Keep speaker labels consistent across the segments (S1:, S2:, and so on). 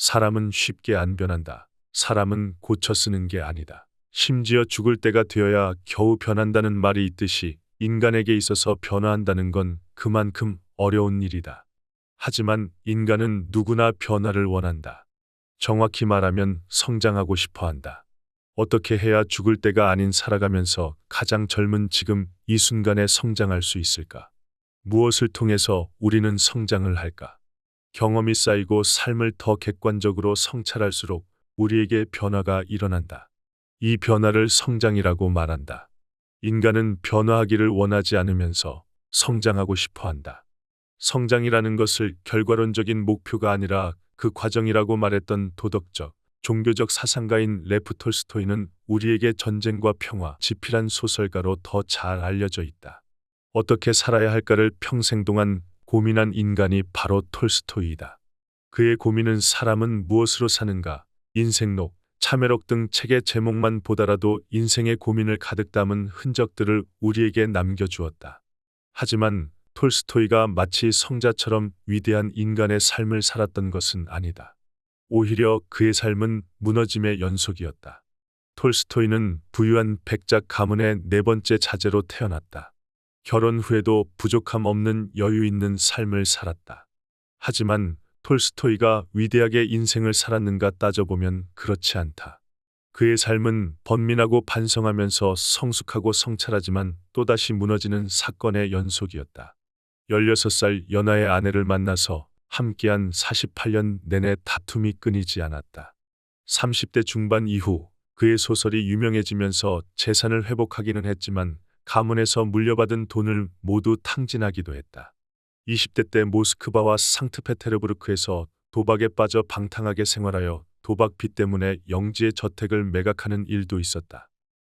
S1: 사람은 쉽게 안 변한다. 사람은 고쳐 쓰는 게 아니다. 심지어 죽을 때가 되어야 겨우 변한다는 말이 있듯이 인간에게 있어서 변화한다는 건 그만큼 어려운 일이다. 하지만 인간은 누구나 변화를 원한다. 정확히 말하면 성장하고 싶어 한다. 어떻게 해야 죽을 때가 아닌 살아가면서 가장 젊은 지금 이 순간에 성장할 수 있을까? 무엇을 통해서 우리는 성장을 할까? 경험이 쌓이고 삶을 더 객관적으로 성찰할수록 우리에게 변화가 일어난다. 이 변화를 성장이라고 말한다. 인간은 변화하기를 원하지 않으면서 성장하고 싶어 한다. 성장이라는 것을 결과론적인 목표가 아니라 그 과정이라고 말했던 도덕적, 종교적 사상가인 레프 톨스토이는 우리에게 전쟁과 평화, 지필한 소설가로 더 잘 알려져 있다. 어떻게 살아야 할까를 평생 동안 고민한 인간이 바로 톨스토이이다. 그의 고민은 사람은 무엇으로 사는가, 인생록, 참회록 등 책의 제목만 보더라도 인생의 고민을 가득 담은 흔적들을 우리에게 남겨주었다. 하지만 톨스토이가 마치 성자처럼 위대한 인간의 삶을 살았던 것은 아니다. 오히려 그의 삶은 무너짐의 연속이었다. 톨스토이는 부유한 백작 가문의 네 번째 자제로 태어났다. 결혼 후에도 부족함 없는 여유 있는 삶을 살았다. 하지만 톨스토이가 위대하게 인생을 살았는가 따져보면 그렇지 않다. 그의 삶은 번민하고 반성하면서 성숙하고 성찰하지만 또다시 무너지는 사건의 연속이었다. 16살 연하의 아내를 만나서 함께한 48년 내내 다툼이 끊이지 않았다. 30대 중반 이후 그의 소설이 유명해지면서 재산을 회복하기는 했지만 가문에서 물려받은 돈을 모두 탕진하기도 했다. 20대 때 모스크바와 상트페테르부르크에서 도박에 빠져 방탕하게 생활하여 도박 빚 때문에 영지의 저택을 매각하는 일도 있었다.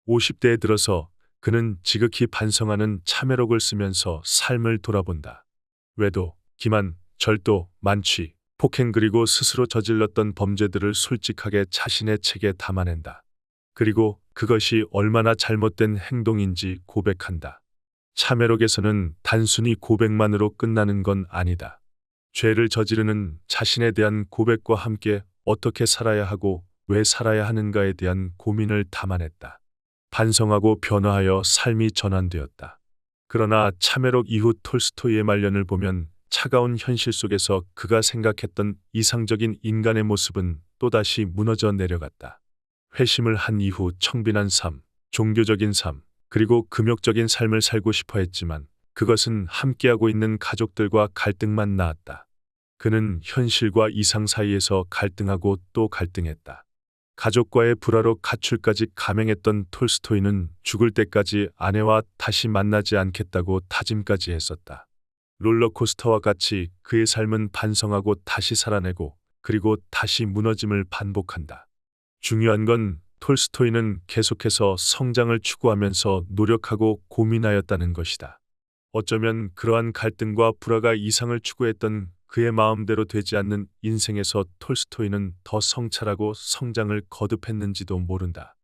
S1: 50대에 들어서 그는 지극히 반성하는 참회록을 쓰면서 삶을 돌아본다. 외도, 기만, 절도, 만취, 폭행 그리고 스스로 저질렀던 범죄들을 솔직하게 자신의 책에 담아낸다. 그리고 그것이 얼마나 잘못된 행동인지 고백한다. 참회록에서는 단순히 고백만으로 끝나는 건 아니다. 죄를 저지르는 자신에 대한 고백과 함께 어떻게 살아야 하고 왜 살아야 하는가에 대한 고민을 담아냈다. 반성하고 변화하여 삶이 전환되었다. 그러나 참회록 이후 톨스토이의 말년을 보면 차가운 현실 속에서 그가 생각했던 이상적인 인간의 모습은 또다시 무너져 내려갔다. 회심을 한 이후 청빈한 삶, 종교적인 삶, 그리고 금욕적인 삶을 살고 싶어 했지만 그것은 함께하고 있는 가족들과 갈등만 낳았다. 그는 현실과 이상 사이에서 갈등하고 또 갈등했다. 가족과의 불화로 가출까지 감행했던 톨스토이는 죽을 때까지 아내와 다시 만나지 않겠다고 다짐까지 했었다. 롤러코스터와 같이 그의 삶은 반성하고 다시 살아내고 그리고 다시 무너짐을 반복한다. 중요한 건 톨스토이는 계속해서 성장을 추구하면서 노력하고 고민하였다는 것이다. 어쩌면 그러한 갈등과 불화가 이상을 추구했던 그의 마음대로 되지 않는 인생에서 톨스토이는 더 성찰하고 성장을 거듭했는지도 모른다.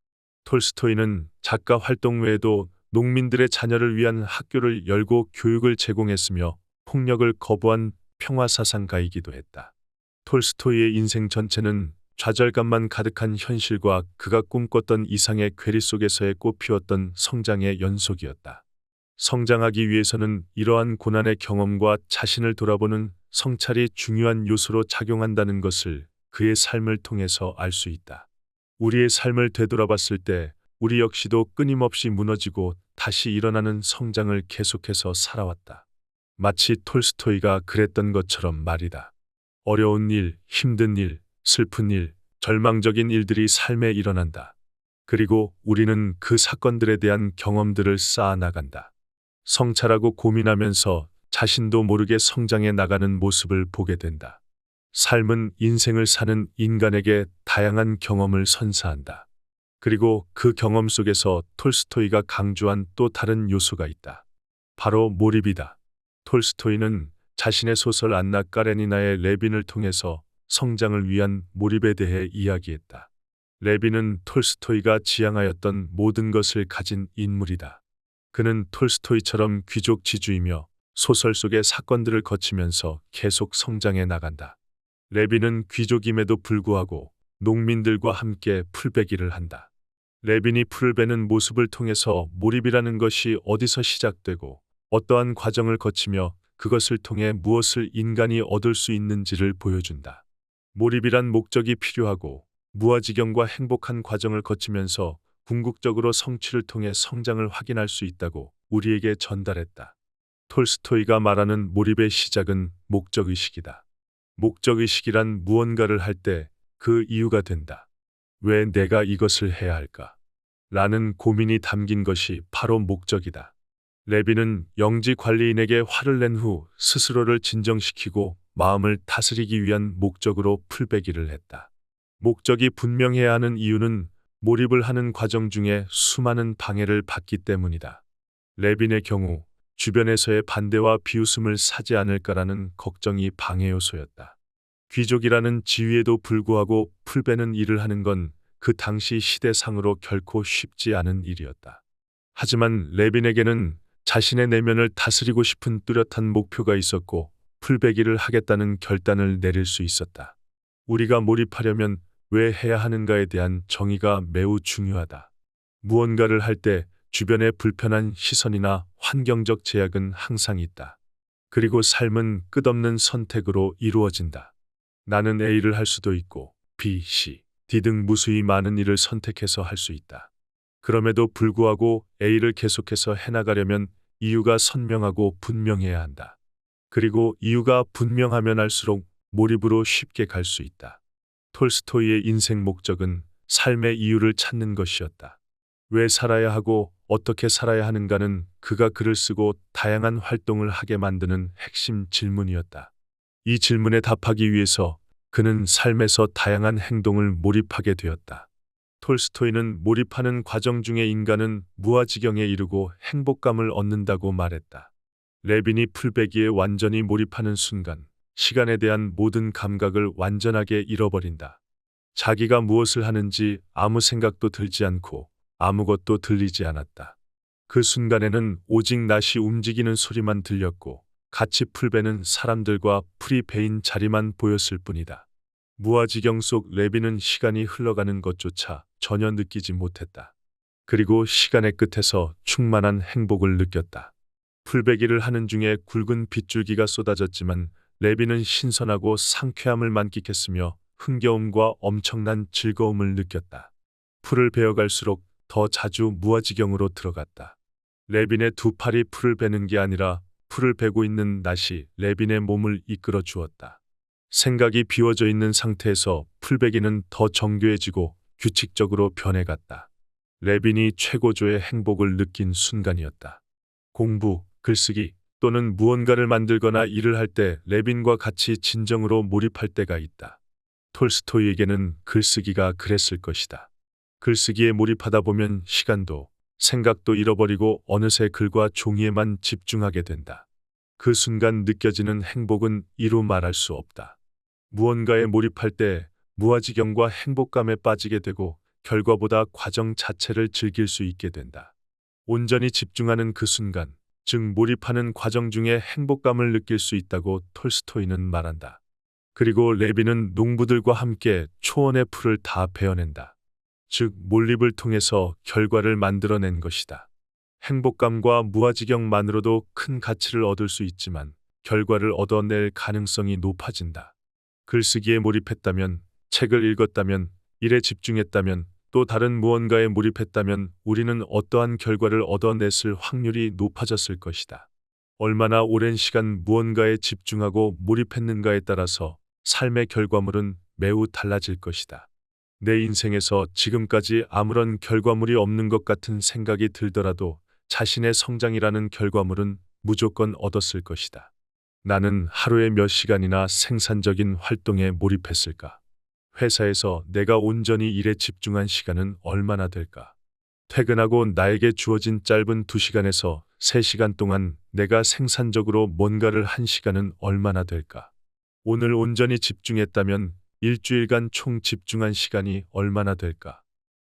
S1: 톨스토이는 작가 활동 외에도 농민들의 자녀를 위한 학교를 열고 교육을 제공했으며 폭력을 거부한 평화사상가이기도 했다. 톨스토이의 인생 전체는 좌절감만 가득한 현실과 그가 꿈꿨던 이상의 괴리 속에서의 꽃피웠던 성장의 연속이었다. 성장하기 위해서는 이러한 고난의 경험과 자신을 돌아보는 성찰이 중요한 요소로 작용한다는 것을 그의 삶을 통해서 알 수 있다. 우리의 삶을 되돌아봤을 때 우리 역시도 끊임없이 무너지고 다시 일어나는 성장을 계속해서 살아왔다. 마치 톨스토이가 그랬던 것처럼 말이다. 어려운 일, 힘든 일, 슬픈 일, 절망적인 일들이 삶에 일어난다. 그리고 우리는 그 사건들에 대한 경험들을 쌓아 나간다. 성찰하고 고민하면서 자신도 모르게 성장해 나가는 모습을 보게 된다. 삶은 인생을 사는 인간에게 다양한 경험을 선사한다. 그리고 그 경험 속에서 톨스토이가 강조한 또 다른 요소가 있다. 바로 몰입이다. 톨스토이는 자신의 소설 안나 까레니나의 레빈을 통해서 성장을 위한 몰입에 대해 이야기했다. 레빈은 톨스토이가 지향하였던 모든 것을 가진 인물이다. 그는 톨스토이처럼 귀족 지주이며 소설 속의 사건들을 거치면서 계속 성장해 나간다. 레빈은 귀족임에도 불구하고 농민들과 함께 풀베기를 한다. 레빈이 풀을 베는 모습을 통해서 몰입이라는 것이 어디서 시작되고 어떠한 과정을 거치며 그것을 통해 무엇을 인간이 얻을 수 있는지를 보여준다. 몰입이란 목적이 필요하고 무아지경과 행복한 과정을 거치면서 궁극적으로 성취를 통해 성장을 확인할 수 있다고 우리에게 전달했다. 톨스토이가 말하는 몰입의 시작은 목적의식이다. 목적의식이란 무언가를 할 때 그 이유가 된다. 왜 내가 이것을 해야 할까? 라는 고민이 담긴 것이 바로 목적이다. 레비는 영지 관리인에게 화를 낸 후 스스로를 진정시키고 마음을 다스리기 위한 목적으로 풀베기를 했다. 목적이 분명해야 하는 이유는 몰입을 하는 과정 중에 수많은 방해를 받기 때문이다. 레빈의 경우 주변에서의 반대와 비웃음을 사지 않을까라는 걱정이 방해 요소였다. 귀족이라는 지위에도 불구하고 풀베는 일을 하는 건 그 당시 시대상으로 결코 쉽지 않은 일이었다. 하지만 레빈에게는 자신의 내면을 다스리고 싶은 뚜렷한 목표가 있었고 풀베기를 하겠다는 결단을 내릴 수 있었다. 우리가 몰입하려면 왜 해야 하는가에 대한 정의가 매우 중요하다. 무언가를 할 때 주변의 불편한 시선이나 환경적 제약은 항상 있다. 그리고 삶은 끝없는 선택으로 이루어진다. 나는 A를 할 수도 있고 B, C, D 등 무수히 많은 일을 선택해서 할 수 있다. 그럼에도 불구하고 A를 계속해서 해나가려면 이유가 선명하고 분명해야 한다. 그리고 이유가 분명하면 할수록 몰입으로 쉽게 갈 수 있다. 톨스토이의 인생 목적은 삶의 이유를 찾는 것이었다. 왜 살아야 하고 어떻게 살아야 하는가는 그가 글을 쓰고 다양한 활동을 하게 만드는 핵심 질문이었다. 이 질문에 답하기 위해서 그는 삶에서 다양한 행동을 몰입하게 되었다. 톨스토이는 몰입하는 과정 중에 인간은 무아지경에 이르고 행복감을 얻는다고 말했다. 레빈이 풀베기에 완전히 몰입하는 순간 시간에 대한 모든 감각을 완전하게 잃어버린다. 자기가 무엇을 하는지 아무 생각도 들지 않고 아무것도 들리지 않았다. 그 순간에는 오직 낫이 움직이는 소리만 들렸고 같이 풀베는 사람들과 풀이 베인 자리만 보였을 뿐이다. 무아지경 속 레비는 시간이 흘러가는 것조차 전혀 느끼지 못했다. 그리고 시간의 끝에서 충만한 행복을 느꼈다. 풀베기를 하는 중에 굵은 빗줄기가 쏟아졌지만 레비는 신선하고 상쾌함을 만끽했으며 흥겨움과 엄청난 즐거움을 느꼈다. 풀을 베어갈수록 더 자주 무아지경으로 들어갔다. 레빈의 두 팔이 풀을 베는 게 아니라 풀을 베고 있는 낫이 레빈의 몸을 이끌어 주었다. 생각이 비워져 있는 상태에서 풀베기는 더 정교해지고 규칙적으로 변해갔다. 레빈이 최고조의 행복을 느낀 순간이었다. 공부, 글쓰기 또는 무언가를 만들거나 일을 할 때 레빈과 같이 진정으로 몰입할 때가 있다. 톨스토이에게는 글쓰기가 그랬을 것이다. 글쓰기에 몰입하다 보면 시간도 생각도 잃어버리고 어느새 글과 종이에만 집중하게 된다. 그 순간 느껴지는 행복은 이루 말할 수 없다. 무언가에 몰입할 때 무아지경과 행복감에 빠지게 되고 결과보다 과정 자체를 즐길 수 있게 된다. 온전히 집중하는 그 순간, 즉 몰입하는 과정 중에 행복감을 느낄 수 있다고 톨스토이는 말한다. 그리고 레비는 농부들과 함께 초원의 풀을 다 베어낸다. 즉 몰입을 통해서 결과를 만들어낸 것이다. 행복감과 무아지경만으로도 큰 가치를 얻을 수 있지만 결과를 얻어낼 가능성이 높아진다. 글쓰기에 몰입했다면, 책을 읽었다면, 일에 집중했다면, 또 다른 무언가에 몰입했다면 우리는 어떠한 결과를 얻어냈을 확률이 높아졌을 것이다. 얼마나 오랜 시간 무언가에 집중하고 몰입했는가에 따라서 삶의 결과물은 매우 달라질 것이다. 내 인생에서 지금까지 아무런 결과물이 없는 것 같은 생각이 들더라도 자신의 성장이라는 결과물은 무조건 얻었을 것이다. 나는 하루에 몇 시간이나 생산적인 활동에 몰입했을까? 회사에서 내가 온전히 일에 집중한 시간은 얼마나 될까? 퇴근하고 나에게 주어진 짧은 2시간에서 3시간 동안 내가 생산적으로 뭔가를 한 시간은 얼마나 될까? 오늘 온전히 집중했다면 일주일간 총 집중한 시간이 얼마나 될까?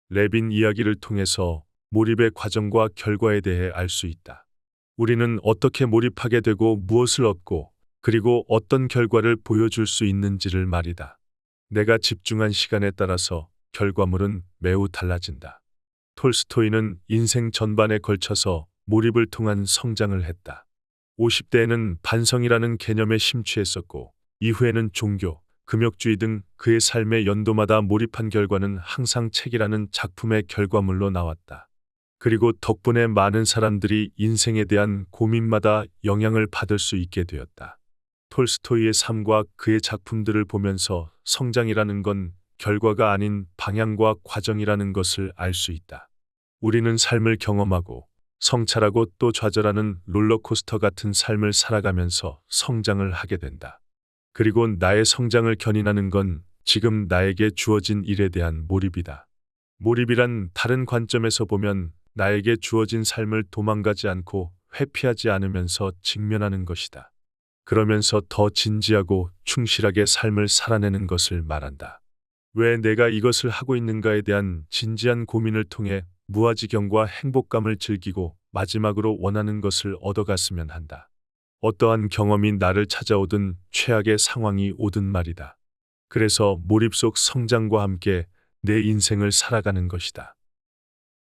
S1: 레빈 이야기를 통해서 몰입의 과정과 결과에 대해 알 수 있다. 우리는 어떻게 몰입하게 되고 무엇을 얻고 그리고 어떤 결과를 보여줄 수 있는지를 말이다. 내가 집중한 시간에 따라서 결과물은 매우 달라진다. 톨스토이는 인생 전반에 걸쳐서 몰입을 통한 성장을 했다. 50대에는 반성이라는 개념에 심취했었고, 이후에는 종교, 금욕주의 등 그의 삶의 연도마다 몰입한 결과는 항상 책이라는 작품의 결과물로 나왔다. 그리고 덕분에 많은 사람들이 인생에 대한 고민마다 영향을 받을 수 있게 되었다. 톨스토이의 삶과 그의 작품들을 보면서 성장이라는 건 결과가 아닌 방향과 과정이라는 것을 알 수 있다. 우리는 삶을 경험하고 성찰하고 또 좌절하는 롤러코스터 같은 삶을 살아가면서 성장을 하게 된다. 그리고 나의 성장을 견인하는 건 지금 나에게 주어진 일에 대한 몰입이다. 몰입이란 다른 관점에서 보면 나에게 주어진 삶을 도망가지 않고 회피하지 않으면서 직면하는 것이다. 그러면서 더 진지하고 충실하게 삶을 살아내는 것을 말한다. 왜 내가 이것을 하고 있는가에 대한 진지한 고민을 통해 무아지경과 행복감을 즐기고 마지막으로 원하는 것을 얻어갔으면 한다. 어떠한 경험이 나를 찾아오든 최악의 상황이 오든 말이다. 그래서 몰입 속 성장과 함께 내 인생을 살아가는 것이다.